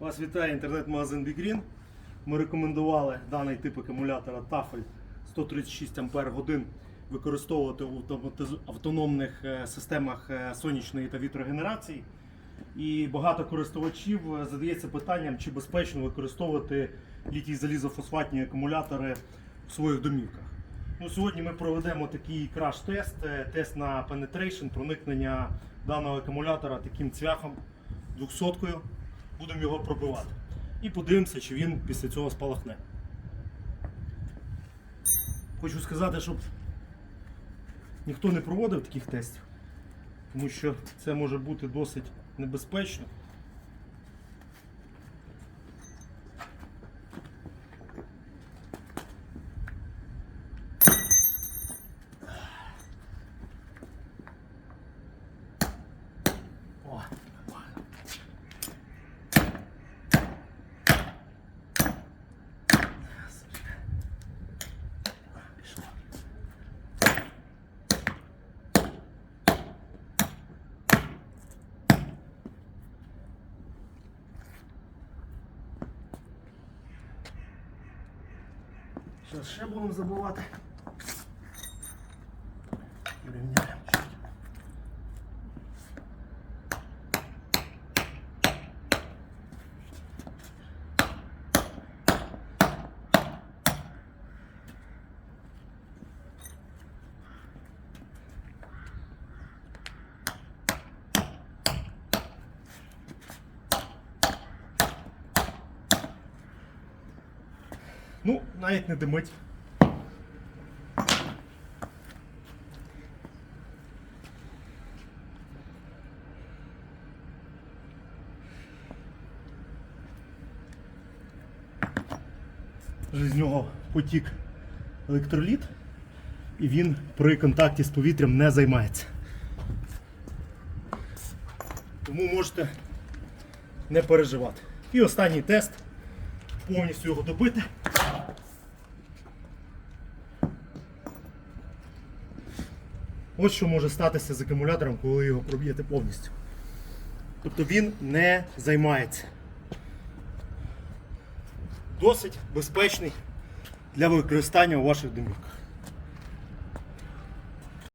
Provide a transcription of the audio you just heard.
Вас вітає інтернет-магазин BigGreen. Ми рекомендували даний тип акумулятора Tafel 136 Ампер годин використовувати в автономних е, системах е, сонячної та вітрогенерації. І багато користувачів е, задається питанням, чи безпечно використовувати літій залізофосфатні акумулятори в своїх домівках. Ну, сьогодні ми проведемо такий краш-тест, тест на penetration, проникнення даного акумулятора таким цвяхом 200-кою. Будемо його пробивати. І подивимося, чи він після цього спалахне. Хочу сказати, щоб ніхто не проводив таких тестів, тому що це може бути досить небезпечно. Зараз ще будемо забувати. Рівняємо Ну, навіть не димить. Вже з нього потік електроліт, і він при контакті з повітрям не займається. Тому можете не переживати. І останній тест повністю його добити. Ось що може статися з акумулятором, коли його проб'єте повністю. Тобто він не займається. Досить безпечний для використання у ваших домівках.